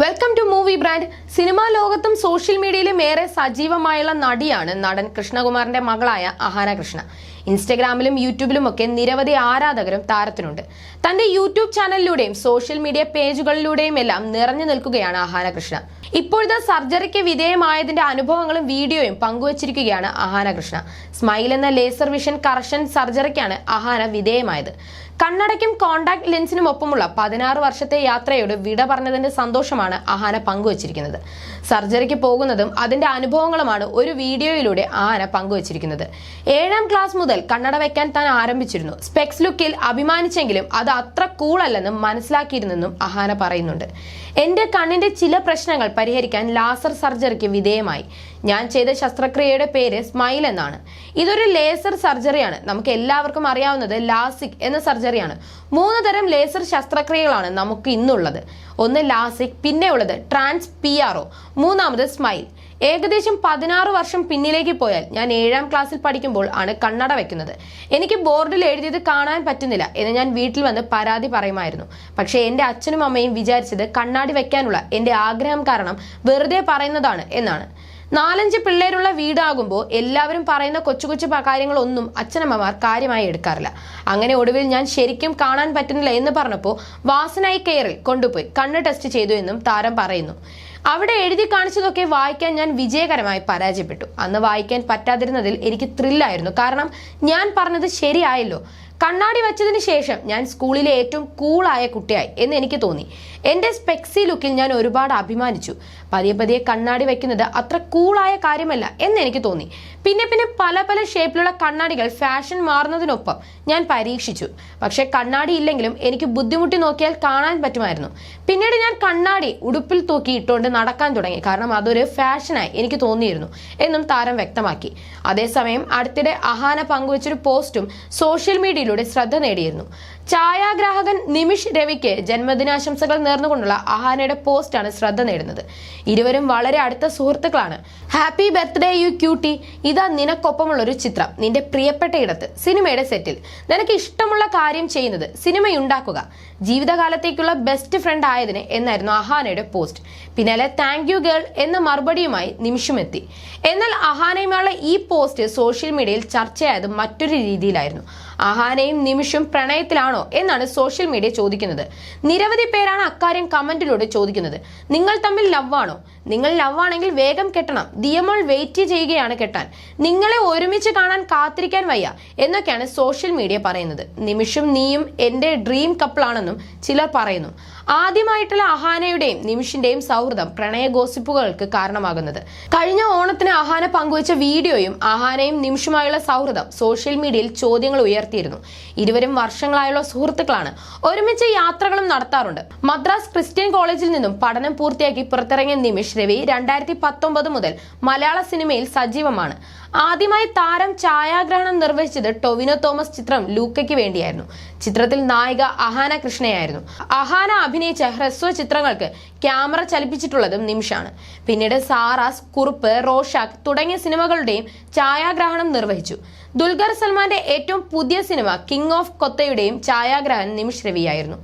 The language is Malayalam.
Welcome to movie brand cinema ലോകത്തും സോഷ്യൽ മീഡിയയിലും ഏറെ സജീവമായുള്ള നടിയാണ് നടൻ കൃഷ്ണകുമാറിന്റെ മകളായ അഹാന കൃഷ്ണ. ഇൻസ്റ്റഗ്രാമിലും യൂട്യൂബിലും ഒക്കെ നിരവധി ആരാധകരും താരത്തിനുണ്ട്. തന്റെ യൂട്യൂബ് ചാനലിലൂടെയും സോഷ്യൽ മീഡിയ പേജുകളിലൂടെയും എല്ലാം നിറഞ്ഞു നിൽക്കുകയാണ് ആഹാന കൃഷ്ണ ഇപ്പോഴത്തെ സർജറിക്ക് വിധേയമായതിന്റെ അനുഭവങ്ങളും വീഡിയോയും പങ്കുവച്ചിരിക്കുകയാണ് അഹാന കൃഷ്ണ സ്മൈൽ എന്ന ലേസർ വിഷൻ കർഷൻ സർജറിക്കാണ് അഹാന വിധേയമായത്. കണ്ണടയ്ക്കും കോണ്ടാക്ട് ലെൻസിനും ഒപ്പമുള്ള പതിനാറ് വർഷത്തെ യാത്രയോട് വിട പറഞ്ഞതിന്റെ സന്തോഷമാണ് അഹാന പങ്കുവച്ചിരിക്കുന്നത്. സർജറിക്ക് പോകുന്നതും അതിന്റെ അനുഭവങ്ങളുമാണ് ഒരു വീഡിയോയിലൂടെ അഹാന പങ്കുവച്ചിരിക്കുന്നത്. ഏഴാം ക്ലാസ് മുതൽ കണ്ണട വെക്കാൻ താൻ ആരംഭിച്ചിരുന്നു. സ്പെക്സ് ലുക്കിൽ അഭിമാനിച്ചെങ്കിലും അത് അത്ര കൂളല്ലെന്നും മനസ്സിലാക്കിയിരുന്നെന്നും അഹാന പറയുന്നുണ്ട്. എന്റെ കണ്ണിന്റെ ചില പ്രശ്നങ്ങൾ പരിഹരിക്കാൻ ലാസർ സർജറിക്ക് വിധേയമായി. ഞാൻ ചെയ്ത ശസ്ത്രക്രിയയുടെ പേര് സ്മൈൽ എന്നാണ്. ഇതൊരു ലേസർ സർജറിയാണ് നമുക്ക് എല്ലാവർക്കും അറിയാവുന്നത് ലാസിക് എന്ന സർജറിയാണ് മൂന്ന് തരം ലേസർ ശസ്ത്രക്രിയകളാണ് നമുക്ക് ഇന്നുള്ളത്. ഒന്ന് ലാസിക് പിന്നെ ഉള്ളത് ട്രാൻസ് പി ആർ ഒ. മൂന്നാമത് സ്മൈൽ. ഏകദേശം പതിനാറ് വർഷം പിന്നിലേക്ക് പോയാൽ ഞാൻ ഏഴാം ക്ലാസ്സിൽ പഠിക്കുമ്പോൾ ആണ് കണ്ണട വെക്കുന്നത്. എനിക്ക് ബോർഡിൽ എഴുതിയത് കാണാൻ പറ്റുന്നില്ല എന്ന് ഞാൻ വീട്ടിൽ വന്ന് പരാതി പറയുമായിരുന്നു. പക്ഷേ എന്റെ അച്ഛനും അമ്മയും വിചാരിച്ചത് കണ്ണാടി വെക്കാനുള്ള എന്റെ ആഗ്രഹം കാരണം വെറുതെ പറയുന്നതാണ് എന്നാണ്. നാലഞ്ച് പിള്ളേരുള്ള വീടാകുമ്പോൾ എല്ലാവരും പറയുന്ന കൊച്ചു കൊച്ചു കാര്യങ്ങളൊന്നും അച്ഛനമ്മമാർ കാര്യമായി എടുക്കാറില്ല. അങ്ങനെ ഒടുവിൽ ഞാൻ ശരിക്കും കാണാൻ പറ്റുന്നില്ല എന്ന് പറഞ്ഞപ്പോൾ വാസനായി കെയറിൽ കൊണ്ടുപോയി കണ്ണ് ടെസ്റ്റ് ചെയ്തു എന്നും താരം പറയുന്നു. അവിടെ എഴുതി കാണിച്ചതൊക്കെ വായിക്കാൻ ഞാൻ വിജയകരമായി പരാജയപ്പെട്ടു. അന്ന് വായിക്കാൻ പറ്റാതിരുന്നതിൽ എനിക്ക് ത്രില്ലായിരുന്നു കാരണം ഞാൻ പറഞ്ഞത് ശരിയായല്ലോ. കണ്ണാടി വെച്ചതിന് ശേഷം ഞാൻ സ്കൂളിലെ ഏറ്റവും കൂളായ കുട്ടിയായി എന്ന് എനിക്ക് തോന്നി. എന്റെ സ്പെക്സി ലുക്കിൽ ഞാൻ ഒരുപാട് അഭിമാനിച്ചു. പതിയെ പതിയെ കണ്ണാടി വയ്ക്കുന്നത് അത്ര കൂളായ കാര്യമല്ല എന്ന് എനിക്ക് തോന്നി. പിന്നെ പിന്നെ പല പല ഷേപ്പിലുള്ള കണ്ണാടികൾ ഫാഷൻ മാറുന്നതിനൊപ്പം ഞാൻ പരീക്ഷിച്ചു. പക്ഷെ കണ്ണാടി ഇല്ലെങ്കിലും എനിക്ക് ബുദ്ധിമുട്ടി നോക്കിയാൽ കാണാൻ പറ്റുമായിരുന്നു. പിന്നീട് ഞാൻ കണ്ണാടി ഉടുപ്പിൽ തൂക്കി ഇട്ടുകൊണ്ട് നടക്കാൻ തുടങ്ങി. കാരണം അതൊരു ഫാഷനായി എനിക്ക് തോന്നിയിരുന്നു എന്നും താരം വ്യക്തമാക്കി. അതേസമയം അടുത്തിടെ അഹാന പങ്കുവച്ചൊരു പോസ്റ്റും സോഷ്യൽ മീഡിയയിലൂടെ ശ്രദ്ധ നേടിയിരുന്നു. ഛായാഗ്രാഹകൻ നിമിഷ് രവിക്ക് ജന്മദിനാശംസകൾ നേർന്നുകൊണ്ടുള്ള അഹാനയുടെ പോസ്റ്റാണ് ശ്രദ്ധ നേടുന്നത്. ഇരുവരും വളരെ അടുത്ത സുഹൃത്തുക്കളാണ്. Happy birthday you cutie. ഇതാ നിനക്കൊപ്പമുള്ള ഒരു ചിത്രം. നിന്റെ പ്രിയപ്പെട്ട ഇടത്ത് സിനിമയുടെ സെറ്റിൽ. നിനക്ക് ഇഷ്ടമുള്ള കാര്യം ചെയ്യുന്നത് സിനിമയുണ്ടാക്കുക. ജീവിതകാലത്തേക്കുള്ള ബെസ്റ്റ് ഫ്രണ്ട് ആയതിന് എന്നായിരുന്നു അഹാനയുടെ പോസ്റ്റ്. പിന്നാലെ താങ്ക് യു ഗേൾ എന്ന മറുപടിയുമായി നിമിഷം എത്തി. എന്നാൽ അഹാനയുമായുള്ള ഈ പോസ്റ്റ് സോഷ്യൽ മീഡിയയിൽ ചർച്ചയായത് മറ്റൊരു രീതിയിലായിരുന്നു. അഹാനയും നിമിഷും പ്രണയത്തിലാണോ എന്നാണ് സോഷ്യൽ മീഡിയ ചോദിക്കുന്നത്. നിരവധി പേരാണ് അക്കാര്യം കമന്റിലൂടെ ചോദിക്കുന്നത്. നിങ്ങൾ തമ്മിൽ ലവ് ആണോ? നിങ്ങൾ ലവ് ആണെങ്കിൽ വേഗം കെട്ടണം. ദിയമോൾ വെയിറ്റ് ചെയ്യുകയാണ് കെട്ടാൻ. നിങ്ങളെ ഒരുമിച്ച് കാണാൻ കാത്തിരിക്കാൻ വയ്യ എന്നൊക്കെയാണ് സോഷ്യൽ മീഡിയ പറയുന്നത്. നിമിഷും നീയും എന്റെ ഡ്രീം കപ്പിളാണെന്നും ചിലർ പറയുന്നു. ആദ്യമായിട്ടുള്ള അഹാനയുടെയും നിമിഷിന്റെയും സൗഹൃദം പ്രണയ ഗോസിപ്പുകൾക്ക് കാരണമാകുന്നത്. കഴിഞ്ഞ ഓണത്തിന് അഹാന പങ്കുവച്ച വീഡിയോയും അഹാനയും നിമിഷുമായുള്ള സൗഹൃദം സോഷ്യൽ മീഡിയയിൽ ചോദ്യങ്ങൾ ഉയർത്തിയിരുന്നു. ഇരുവരും വർഷങ്ങളായുള്ള സുഹൃത്തുക്കളാണ്. ഒരുമിച്ച് യാത്രകളും നടത്താറുണ്ട്. മദ്രാസ് ക്രിസ്ത്യൻ കോളേജിൽ നിന്നും പഠനം പൂർത്തിയാക്കി പുറത്തിറങ്ങിയ നിമിഷ് രവി രണ്ടായിരത്തി പത്തൊമ്പത് മുതൽ മലയാള സിനിമയിൽ സജീവമാണ്. ആദ്യമായി താരം ഛായാഗ്രഹണം നിർവഹിച്ചത് ടൊവിനോ തോമസ് ചിത്രം ലൂക്കയ്ക്ക് വേണ്ടിയായിരുന്നു. ചിത്രത്തിൽ നായിക അഹാന കൃഷ്ണയായിരുന്നു. അഹാന അഭിനയിച്ച ഹ്രസ്വ ചിത്രങ്ങൾക്ക് ക്യാമറ ചലിപ്പിച്ചിട്ടുള്ളതും നിമിഷാണ്. പിന്നീട് സാറാസ് കുറുപ്പ് റോഷാക്ക് തുടങ്ങിയ സിനിമകളുടെയും ഛായാഗ്രഹണം നിർവഹിച്ചു. ദുൽഖർ സൽമാന്റെ ഏറ്റവും പുതിയ സിനിമ കിങ് ഓഫ് കൊത്തയുടെയും ഛായാഗ്രഹൻ നിമിഷ് രവിയായിരുന്നു